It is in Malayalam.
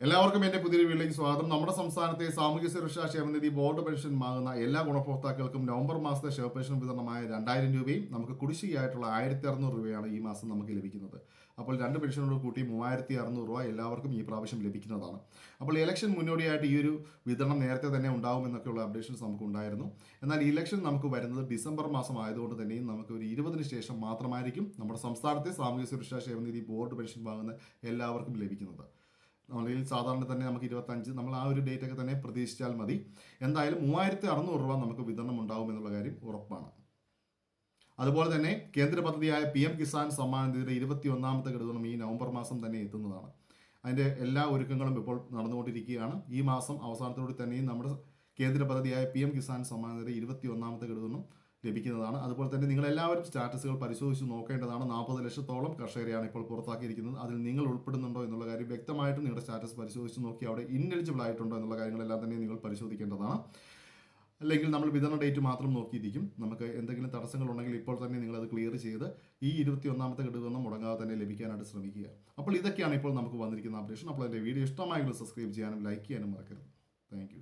എല്ലാവർക്കും എന്റെ പുതിയൊരു വീട്ടിലേക്ക് സ്വാഗതം. നമ്മുടെ സംസ്ഥാനത്തെ സാമൂഹ്യ സുരക്ഷാ ക്ഷേമനിധി ബോർഡ് പെൻഷൻ വാങ്ങുന്ന എല്ലാ ഗുണഭോക്താക്കൾക്കും നവംബർ മാസത്തെ ക്ഷേമ പെൻഷൻ വിതരണമായ രണ്ടായിരം രൂപയും നമുക്ക് കുടിശ്ശികയായിട്ടുള്ള ആയിരത്തി അറുന്നൂറ് രൂപയാണ് ഈ മാസം നമുക്ക് ലഭിക്കുന്നത്. അപ്പോൾ രണ്ട് പെൻഷനോട് കൂട്ടി മൂവായിരത്തി അറുന്നൂറ് രൂപ എല്ലാവർക്കും ഈ പ്രാവശ്യം ലഭിക്കുന്നതാണ്. അപ്പോൾ ഇലക്ഷൻ മുന്നോടിയായിട്ട് ഈ ഒരു വിതരണം നേരത്തെ തന്നെ ഉണ്ടാവും എന്നൊക്കെയുള്ള അപ്ഡേഷൻസ് നമുക്ക് ഉണ്ടായിരുന്നു. എന്നാൽ ഇലക്ഷൻ നമുക്ക് വരുന്നത് ഡിസംബർ മാസം ആയതുകൊണ്ട് തന്നെയും നമുക്ക് ഒരു ഇരുപതിന് ശേഷം മാത്രമായിരിക്കും നമ്മുടെ സംസ്ഥാനത്തെ സാമൂഹ്യ സുരക്ഷാ ക്ഷേമനിധി ബോർഡ് പെൻഷൻ വാങ്ങുന്ന എല്ലാവർക്കും ലഭിക്കുന്നത്. ഓൺലൈനിൽ സാധാരണ തന്നെ നമുക്ക് ഇരുപത്തഞ്ച് നമ്മൾ ആ ഒരു ഡേറ്റ് ഒക്കെ തന്നെ പ്രതീക്ഷിച്ചാൽ മതി. എന്തായാലും മൂവായിരത്തി അറുന്നൂറ് രൂപ നമുക്ക് വിതരണം ഉണ്ടാകും എന്നുള്ള കാര്യം ഉറപ്പാണ്. അതുപോലെ തന്നെ കേന്ദ്ര പദ്ധതിയായ പി എം കിസാൻ സമ്മാൻ നിധിയുടെ ഇരുപത്തി ഒന്നാമത്തെ ഘടകം ഈ നവംബർ മാസം തന്നെ എത്തുന്നതാണ്. അതിന്റെ എല്ലാ ഒരുക്കങ്ങളും ഇപ്പോൾ നടന്നുകൊണ്ടിരിക്കുകയാണ്. ഈ മാസം അവസാനത്തോടെ തന്നെയും നമ്മുടെ കേന്ദ്ര പദ്ധതിയായ പി എം കിസാൻ സമ്മാൻ നിധിയുടെ ഇരുപത്തി ഒന്നാമത്തെ ഘടകം ലഭിക്കുന്നതാണ്. അതുപോലെ തന്നെ നിങ്ങൾ എല്ലാവരും സ്റ്റാറ്റസുകൾ പരിശോധിച്ച് നോക്കേണ്ടതാണ്. നാൽപ്പത് ലക്ഷത്തോളം കർഷകരെയാണ് ഇപ്പോൾ പുറത്താക്കിയിരിക്കുന്നത്. അതിൽ നിങ്ങൾ ഉൾപ്പെടുന്നുണ്ടോ എന്നുള്ള നിങ്ങളുടെ സ്റ്റാറ്റസ് പരിശോധിച്ച് നോക്കി അവിടെ ഇൻഎലിജിബിൾ ആയിട്ടുണ്ടോ എന്നുള്ള കാര്യങ്ങളെല്ലാം തന്നെ നിങ്ങൾ പരിശോധിക്കേണ്ടതാണ്. അല്ലെങ്കിൽ നമ്മൾ വിതരണ ഡേറ്റ് മാത്രം നോക്കിയിരിക്കും. നമുക്ക് എന്തെങ്കിലും തടസ്സങ്ങൾ ഉണ്ടെങ്കിൽ ഇപ്പോൾ തന്നെ നിങ്ങൾ അത് ക്ലിയർ ചെയ്ത് ഈ ഇരുപത്തി ഒന്നാമത്തെ ഘടകമൊന്നും മുടങ്ങാതെ തന്നെ ലഭിക്കാനായിട്ട് ശ്രമിക്കുക. അപ്പോൾ ഇതൊക്കെയാണ് ഇപ്പോൾ നമുക്ക് വന്നിരിക്കുന്ന അപ്ഡേഷൻ അപ്പോൾ എന്റെ വീഡിയോ ഇഷ്ടമായെങ്കിൽ സബ്സ്ക്രൈബ് ചെയ്യാനും ലൈക്ക് ചെയ്യാനും മറക്കരുത്. താങ്ക്